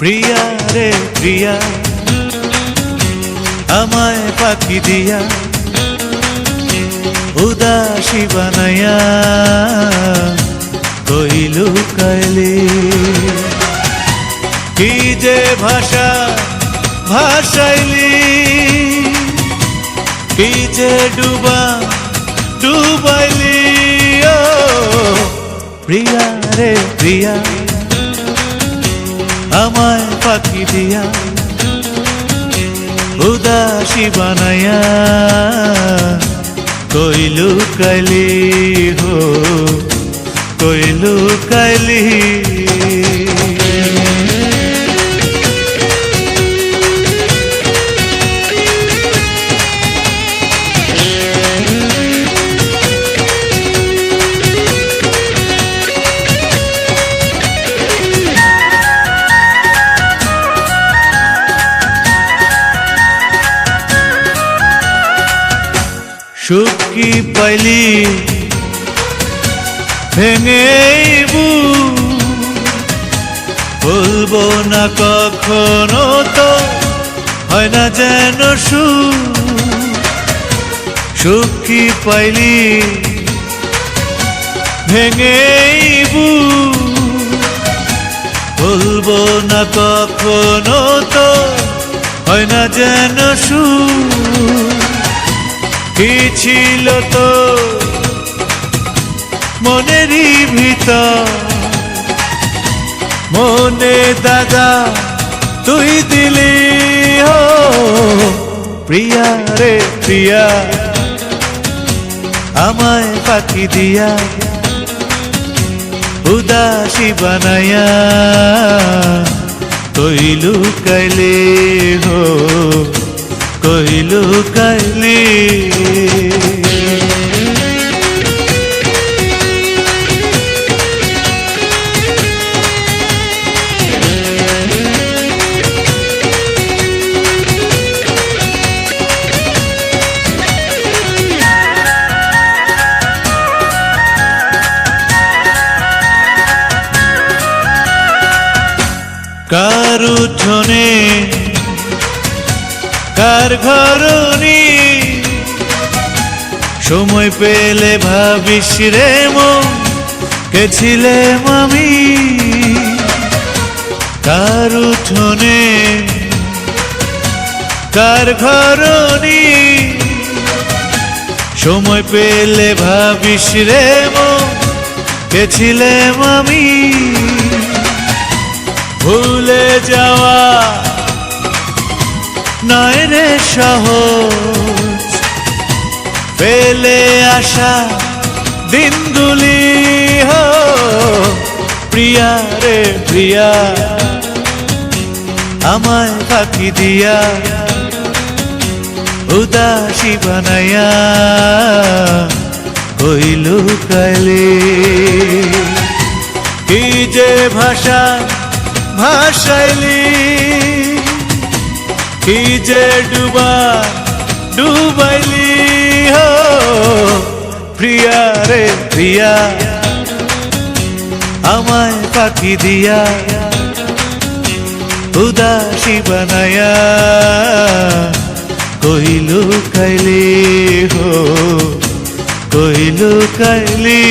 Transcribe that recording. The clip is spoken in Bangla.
প্রিয়া রে প্রিয়া, আমায় পাখি দিয়া উদাসী বানায়া কইলু কাইলে। কি যে ভাষা ভাসাইলি কি যে ডুবা ডুবাইলি, ও প্রিয়া রে প্রিয়া। আমায় পাখি দিয়া উদাসী বানায়া কইলু কালি হো কইলু কাইলি সুখ পাইলি ভেঙেইবু বলব না কখনো তো, হয় না যেন সুখ পাইলি ভেঙেইবু বলব না কখনো তো, হয় না যেন সুখ ছিল তো মনেরই ভিতর? মনে দাদা, তুই দিলি হো প্রিয়া রে প্রিয়া। আমায় পাখি দিয়া উদাসী বানায়া কইলু কাইলে হো কইলু কাইলি? কার উঠোনে কার ঘরনি সময় পেলে ভাবিস রে মন, কে ছিলে মামি কার উঠোনে? কার ঘরনি সময় পেলে ভাবিস রে মন, কে ছিলে মামি ভুলে যাওয়া নয় রে সহজ। ফেলে আসা দিনগুলি হো, প্রিয়া রে প্রিয়া, আমায় পাখি দিয়া, উদাসী বানায়া কইলু কালে কি যে ভাষা ভাসাইলি কি যে ডুবা, ডুবাইলি হো। প্রিয়া রে প্রিয়া, আমায় পাখি দিয়া, উদাসী বানায়া কইলু কাইলি হো কইলু কাইলি।